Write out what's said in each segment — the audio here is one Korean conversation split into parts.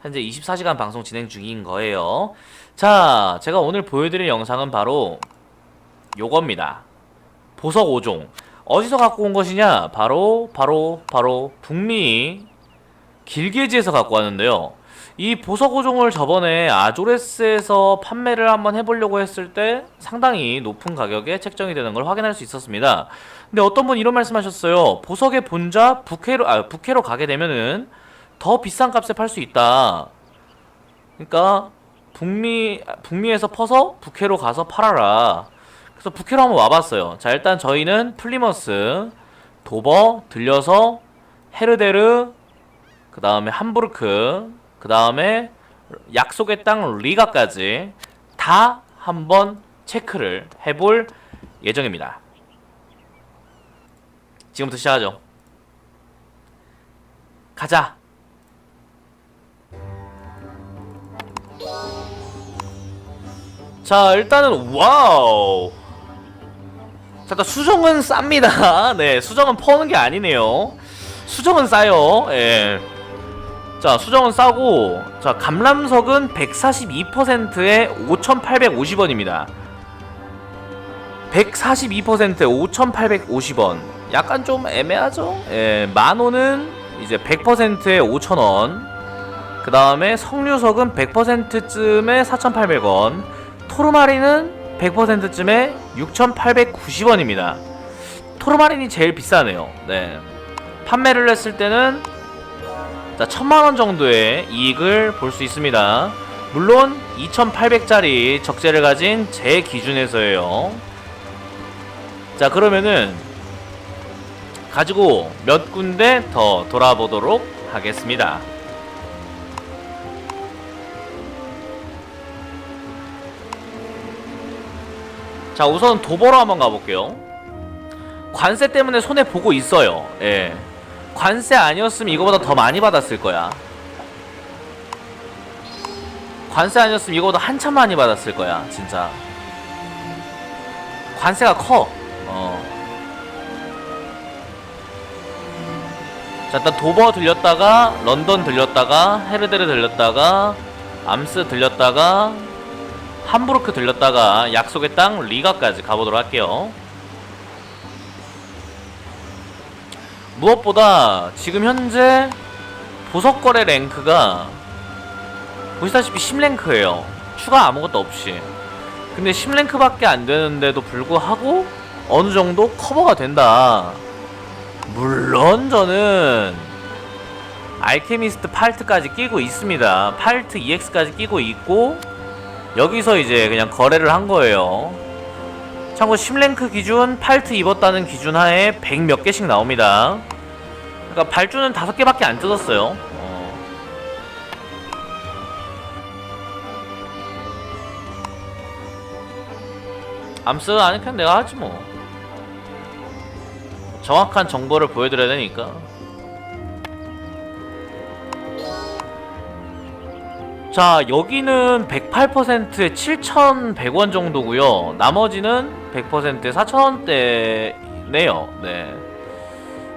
현재 24시간 방송 진행 중인 거예요. 자, 제가 오늘 보여드릴 영상은 바로 요겁니다. 보석 5종. 어디서 갖고 온 것이냐? 바로, 바로, 바로, 북미 길게지에서 갖고 왔는데요. 이 보석 5종을 저번에 아조레스에서 판매를 한번 해보려고 했을 때 상당히 높은 가격에 책정이 되는 걸 확인할 수 있었습니다. 근데 어떤 분 이런 말씀 하셨어요. 보석의 본자 북해로, 아, 북해로 가게 되면은 더 비싼 값에 팔 수 있다. 그러니까 북미 북미에서 퍼서 북해로 가서 팔아라. 그래서 북해로 한번 와봤어요. 자 일단 저희는 플리머스, 도버 들려서 헤르데르, 그 다음에 함부르크, 그 다음에 약속의 땅 리가까지 다 한번 체크를 해볼 예정입니다. 지금부터 시작하죠. 가자. 자 일단은 와우. 자 일단 수정은 쌉니다. 네 수정은 퍼는 게 아니네요. 수정은 싸요. 예. 자 수정은 싸고 자 감람석은 142%에 5850원입니다. 142%에 5850원. 약간 좀 애매하죠? 예 만원은 이제 100%에 5000원. 그 다음에 석류석은 100%쯤에 4800원 토르마린은 100%쯤에 6,890원입니다. 토르마린이 제일 비싸네요. 네. 판매를 했을 때는 자, 1000만원 정도의 이익을 볼 수 있습니다. 물론 2,800짜리 적재를 가진 제 기준에서예요. 자, 그러면은 가지고 몇 군데 더 돌아보도록 하겠습니다. 자 우선 도보로 한번 가볼게요. 관세 때문에 손해 보고 있어요. 예. 관세 아니었으면 이거보다 더 많이 받았을 거야. 관세 아니었으면 이거보다 한참 많이 받았을 거야 진짜. 관세가 커. 어. 자 일단 도버 들렸다가 런던 들렸다가 헤르데르 들렸다가 암스 들렸다가 함부르크 들렸다가 약속의 땅 리가까지 가보도록 할게요. 무엇보다 지금 현재 보석 거래 랭크가 보시다시피 10랭크예요. 추가 아무것도 없이. 근데 10랭크밖에 안 되는데도 불구하고 어느 정도 커버가 된다. 물론 저는 알케미스트 팔트까지 끼고 있습니다. 팔트 EX까지 끼고 있고 여기서 이제 그냥 거래를 한 거예요. 참고 10랭크 기준 팔트 입었다는 기준 하에 100 몇 개씩 나옵니다. 그러니까 발주는 5개밖에 안 뜯었어요. 어. 암스 아니 그냥 내가 하지 뭐. 정확한 정보를 보여드려야 되니까. 자 여기는 108%에 7,100원 정도고요. 나머지는 100%에 4,000원대네요. 네.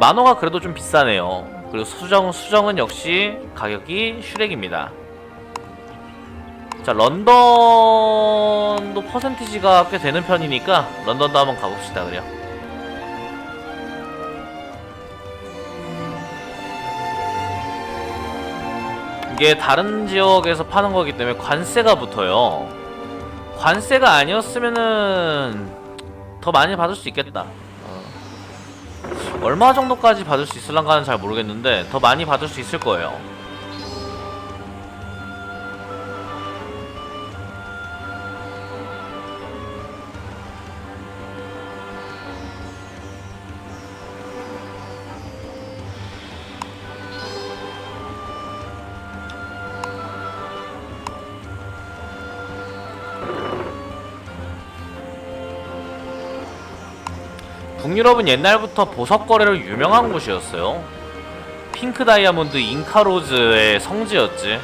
만화가 그래도 좀 비싸네요. 그리고 수정, 수정은 역시 가격이 슈렉입니다. 자 런던도 퍼센티지가 꽤 되는 편이니까 런던도 한번 가봅시다 그래요 이게 다른 지역에서 파는 거기 때문에 관세가 붙어요. 관세가 아니었으면은 더 많이 받을 수 있겠다. 어. 얼마 정도까지 받을 수 있을란가는 잘 모르겠는데 더 많이 받을 수 있을 거예요. 북유럽은 옛날부터 보석 거래로 유명한 곳이었어요. 핑크 다이아몬드 잉카로즈의 성지였지.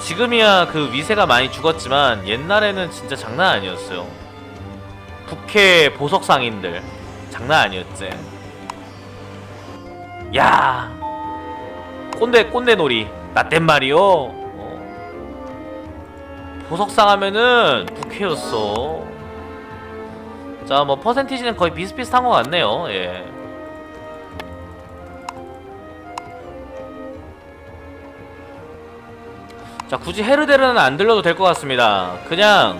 지금이야 그 위세가 많이 죽었지만 옛날에는 진짜 장난 아니었어요. 북해 보석 상인들 장난 아니었지. 야 꼰대 꼰대 놀이 나땐 말이요. 어. 보석상 하면은 부캐였어. 자, 뭐 퍼센티지는 거의 비슷비슷한 것 같네요. 예. 자, 굳이 헤르데르는 안 들려도 될 것 같습니다. 그냥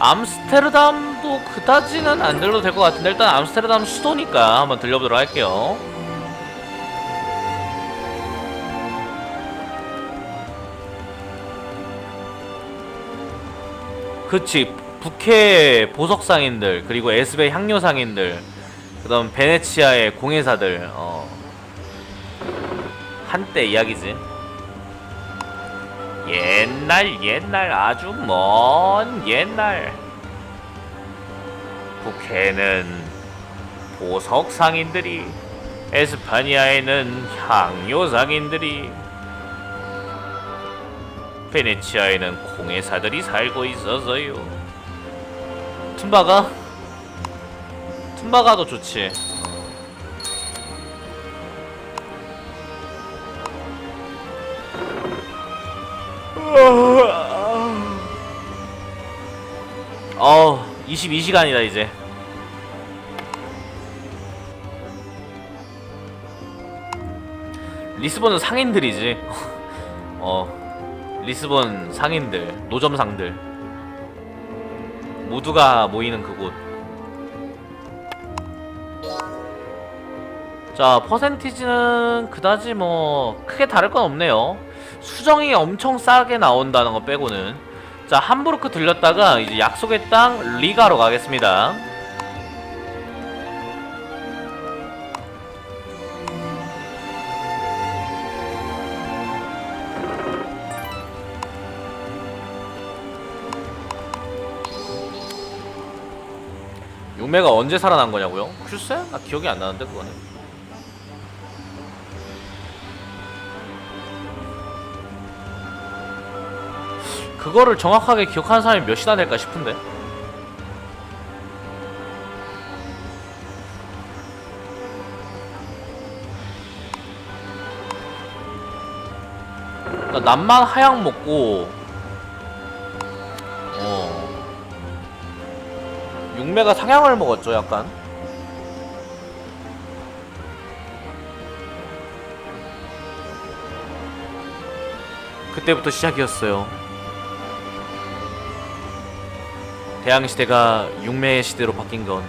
암스테르담도 그다지는 안 들려도 될 것 같은데 일단 암스테르담 수도니까 한번 들려보도록 할게요. 그치 북해 보석상인들 그리고 에스베 향료상인들 그다음 베네치아의 공예사들 어. 한때 이야기지 옛날 옛날 아주 먼 옛날 북해는 보석상인들이 에스파니아에는 향료상인들이 베네치아에는 공예사들이 살고 있어서요. 툼바가? 툼바가도 좋지. 어, 22시간이다 이제. 리스본은 상인들이지. 어, 리스본 상인들, 노점상들 모두가 모이는 그곳. 자, 퍼센티지는 그다지 뭐 크게 다를 건 없네요. 수정이 엄청 싸게 나온다는 거 빼고는. 자, 함부르크 들렸다가 이제 약속의 땅 리가로 가겠습니다. 용매가 언제 살아난 거냐고요? 글쎄? 나 기억이 안 나는데 그거는 그거를 정확하게 기억하는 사람이 몇이나 될까 싶은데 그러니까 남만 하약 먹고 육매가 상향을 먹었죠, 약간. 그때부터 시작이었어요. 대항 시대가 육매의 시대로 바뀐 건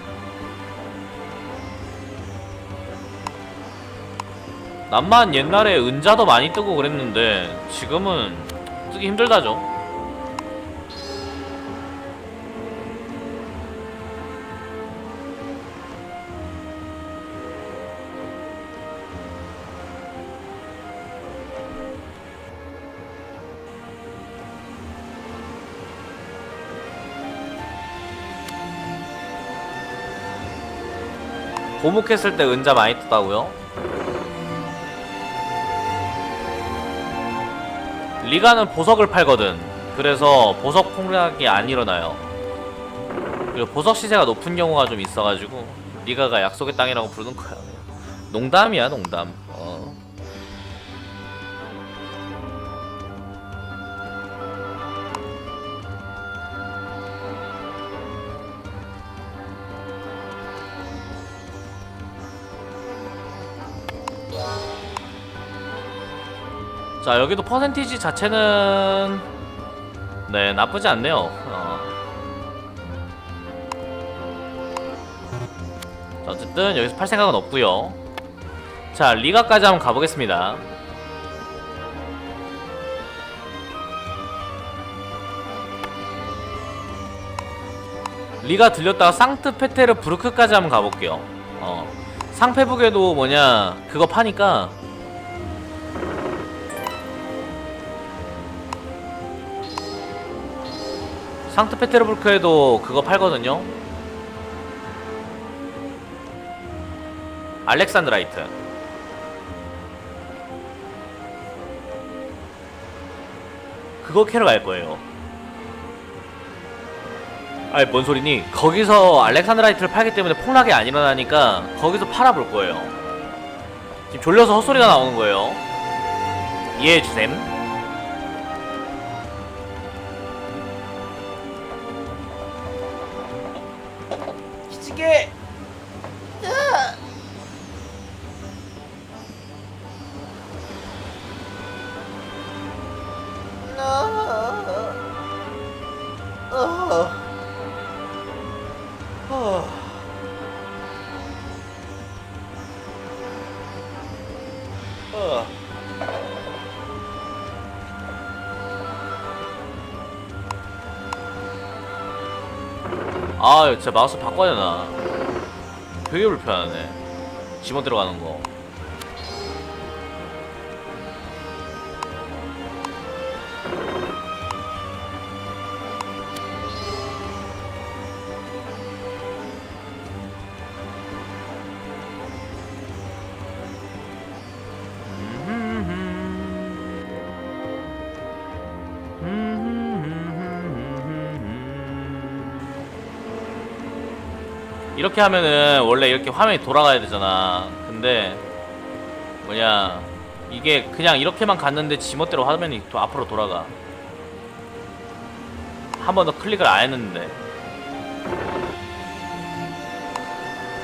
남만 옛날에 은자도 많이 뜨고 그랬는데 지금은 뜨기 힘들다죠. 고목했을 때 은자 많이 떴다고요? 리가는 보석을 팔거든. 그래서 보석 폭락이 안 일어나요. 그리고 보석 시세가 높은 경우가 좀 있어가지고 리가가 약속의 땅이라고 부르는 거야. 농담이야 농담. 자 여기도 퍼센티지 자체는 네 나쁘지 않네요. 어. 자, 어쨌든 여기서 팔 생각은 없고요. 자 리가까지 한번 가보겠습니다. 리가 들렸다가 상트페테르 부르크까지 한번 가볼게요. 어. 상페북에도 뭐냐 그거 파니까 상트페테르부르크에도 그거 팔거든요. 알렉산드라이트. 그거 캐러 갈 거예요. 아이 뭔 소리니? 거기서 알렉산드라이트를 팔기 때문에 폭락이 안 일어나니까 거기서 팔아볼 거예요. 지금 졸려서 헛소리가 나오는 거예요. 이해해 주셈. 아, 진짜 마우스 바꿔야 되나? 되게 불편하네. 집어 들어가는 거. 이렇게 하면은 원래 이렇게 화면이 돌아가야 되잖아. 근데 뭐냐 이게 그냥 이렇게만 갔는데 지멋대로 화면이 또 앞으로 돌아가. 한 번 더 클릭을 안 했는데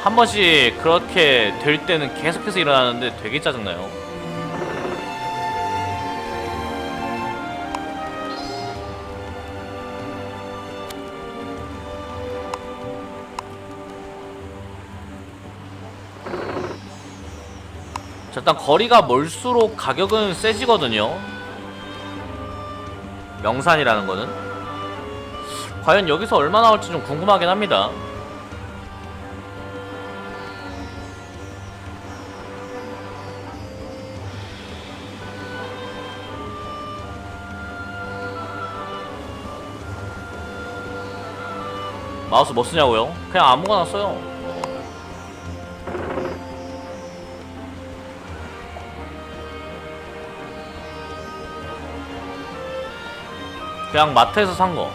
한 번씩 그렇게 될 때는 계속해서 일어나는데 되게 짜증나요. 자, 일단 거리가 멀수록 가격은 세지거든요. 명산이라는 거는. 과연 여기서 얼마 나올지 좀 궁금하긴 합니다. 마우스 뭐 쓰냐고요? 그냥 아무거나 써요. 그냥 마트에서 산 거.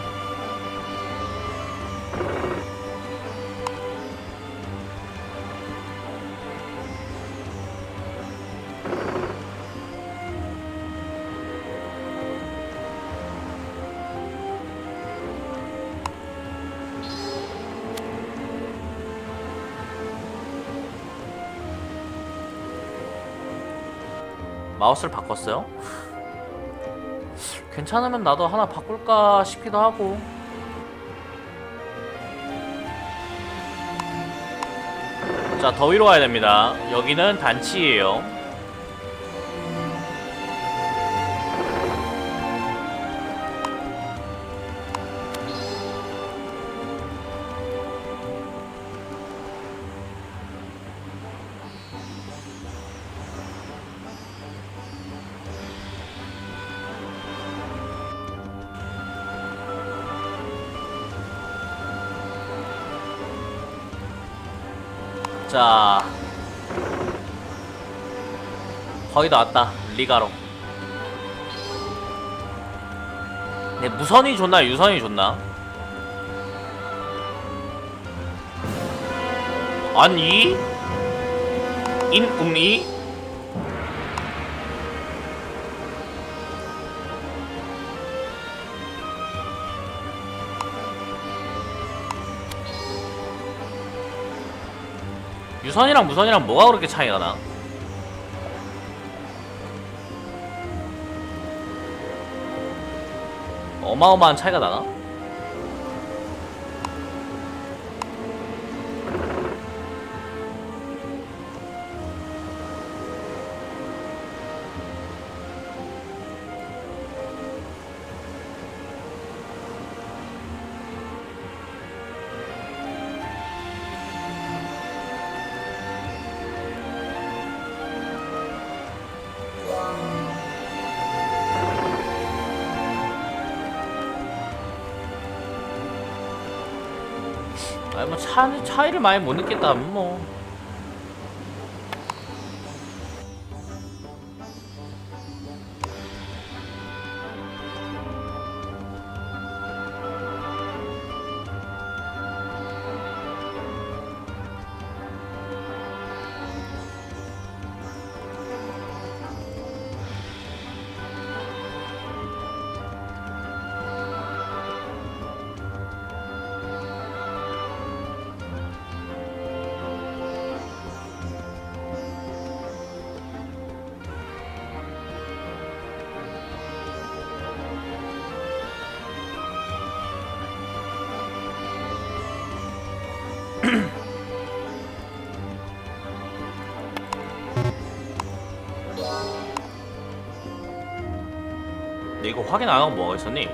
마우스를 바꿨어요? 괜찮으면 나도 하나 바꿀까 싶기도 하고. 자 더위로 가야 됩니다. 여기는 단치예요 자 거의 다 왔다 리가로. 네 무선이 좋나 유선이 좋나? 아니 인웅이 유선이랑 무선이랑 뭐가 그렇게 차이가 나? 어마어마한 차이가 나나? 아니 뭐 차, 차이를 많이 못 느꼈다면 뭐 확인 안 하고 뭐가 있었니?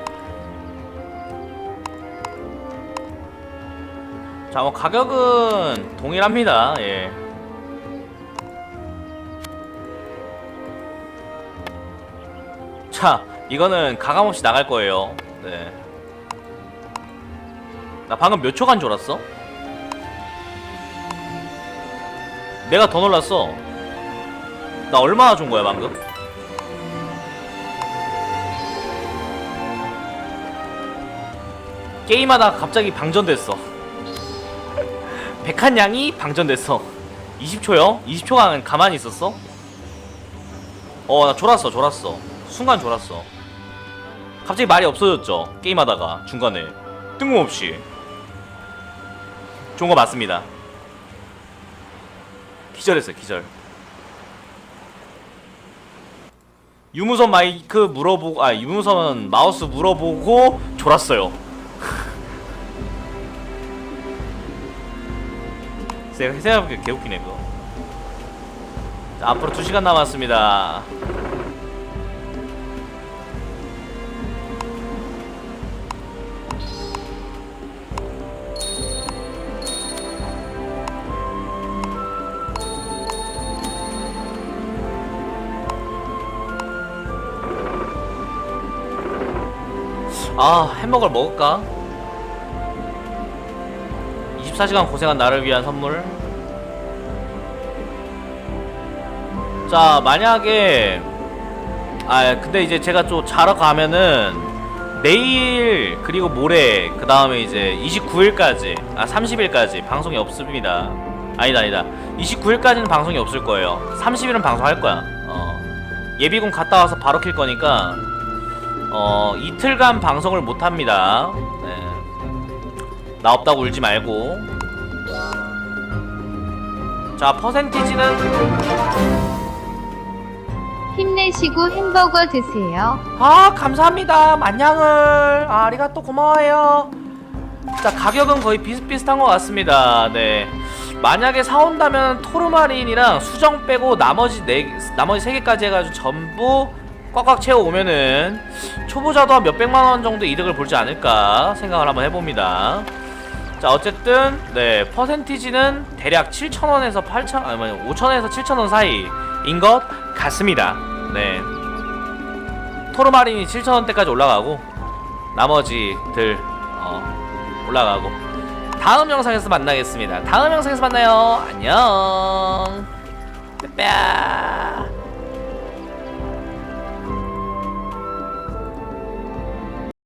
자, 뭐 가격은 동일합니다. 예. 자, 이거는 가감 없이 나갈 거예요. 네. 나 방금 몇 초간 졸았어? 내가 더 놀랐어. 나 얼마나 준 거야 방금? 게임하다 갑자기 방전됐어. 백한 양이 방전됐어. 20초요? 20초간 가만히 있었어? 어, 나 졸았어, 졸았어. 순간 졸았어. 갑자기 말이 없어졌죠. 게임하다가 중간에 뜬금없이. 좋은 거 맞습니다. 기절했어요, 기절. 유무선 마이크 물어보고, 아, 유무선 마우스 물어보고 졸았어요. 세- 생각해보니까 개웃기네, 그거. 자, 앞으로 2시간 남았습니다. 아, 햄버거를 먹을까? 24시간 고생한 나를 위한 선물. 자, 만약에 아, 근데 이제 제가 좀 자러 가면은 내일 그리고 모레 그 다음에 이제 29일까지 아 30일까지 방송이 없습니다. 아니다 아니다. 29일까지는 방송이 없을 거예요. 30일은 방송할 거야. 어. 예비군 갔다 와서 바로 킬 거니까 어 이틀간 방송을 못 합니다. 네. 나 없다고 울지 말고. 자 퍼센티지는? 힘내시고 햄버거 드세요. 아 감사합니다. 만냥을. 아, 아리가또 고마워요. 자 가격은 거의 비슷비슷한 것 같습니다. 네. 만약에 사온다면 토르마린이랑 수정 빼고 나머지 네 나머지 세 개까지 해가지고 전부 꽉꽉 채워 오면은 초보자도 한 몇백만 원 정도 이득을 볼지 않을까 생각을 한번 해봅니다 자 어쨌든 네 퍼센티지는 대략 7,000원에서 8,000 아니 5,000원에서 7,000원 사이인 것 같습니다 네 토르마린이 7,000원대까지 올라가고 나머지들 어, 올라가고 다음 영상에서 만나겠습니다. 다음 영상에서 만나요. 안녕. 빼빼.